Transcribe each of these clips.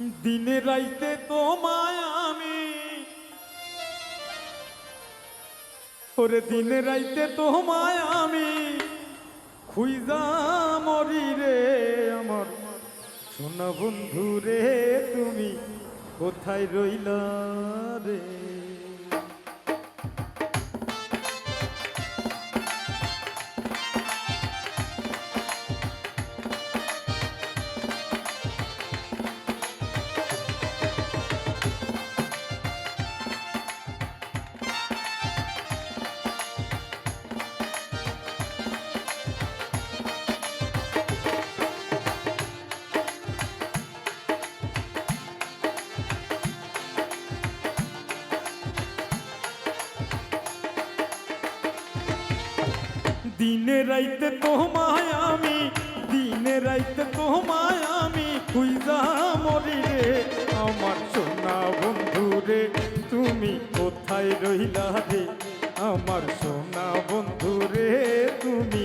দিনে রাইতে তোমায় আমি। ওরে দিনে রাইতে তোমায় আমি। খুইজা মরি রে আমার। সোনা বন্ধু রে তুমি কোথায় রইলা রে? দিনে রাইতে তোমায় আমি, দিনে রাইতে তোমায় আমি খুইজা মরি রে। আমার সোনা বন্ধু রে, তুমি কোথায় রইলা রে? আমার সোনা বন্ধু রে, তুমি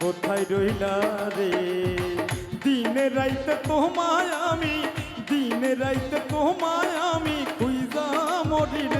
কোথায় রইলা রে? দিনে রাইতে তোমায় আমি, দিনে রাইতে তোমায় আমি খুইজা মরি রে।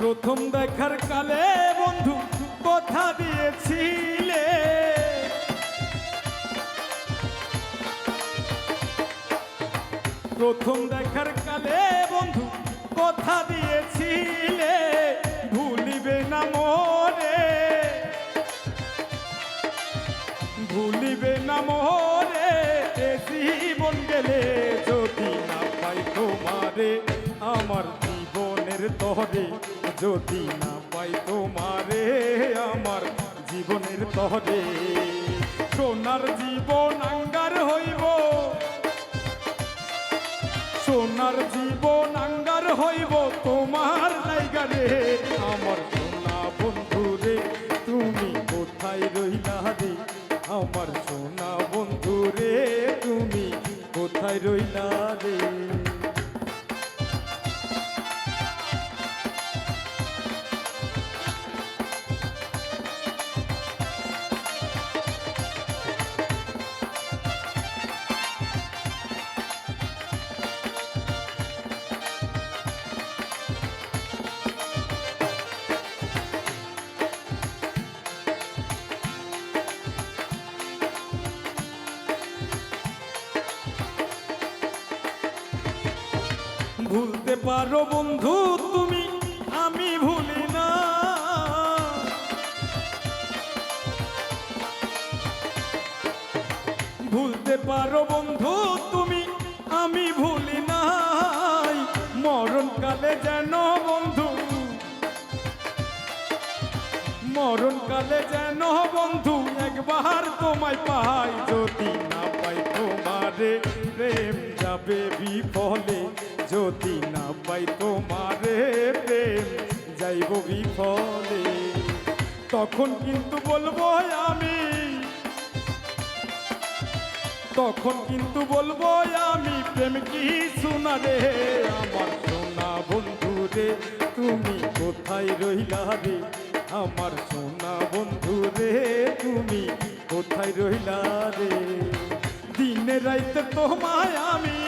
প্রথম দেখার কালে বন্ধু কথা দিয়েছিলে। প্রথম দেখার কালে বন্ধু কথা দিয়েছিলে, ভুলিবে না মোরে ভুলিবে না মোরে এ জীবন গেলে যদি না পাই তোমারে, আমার জীবনের তহরে যদি না পাই তোমারে আমার জীবনের তহরে সোনার জীবন আঙ্গার হইব। সোনার জীবন আঙ্গার হইব তোমার লাইগারে আমার সোনা বন্ধু রে, তুমি কোথায় রইলা রে? আমার সোনা বন্ধু রে, তুমি কোথায় রইলা রে? ভুলতে পারো বন্ধু তুমি, আমি ভুলি না। ভুলতে পারো বন্ধু তুমি, আমি ভুলি নাই। মরণকালে যেন বন্ধু, মরণকালে যেন বন্ধু একবার তোমায় পাই। যদি না পাই তোমারে, প্রেম যাবে বিফলে। যদি না পাই তোমারে প্রেম, যাইব বিফলে। তখন কিন্তু বলব আমি, তখন কিন্তু বলব আমি, প্রেম কি শোনা রে আমার সোনা বন্ধু রে? তুমি কোথায় রইলা রে? আমার সোনা বন্ধু রে, তুমি কোথায় রইলা রে? দিনে রাইতে তোমায় আমি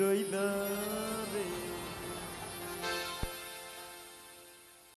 রইলা।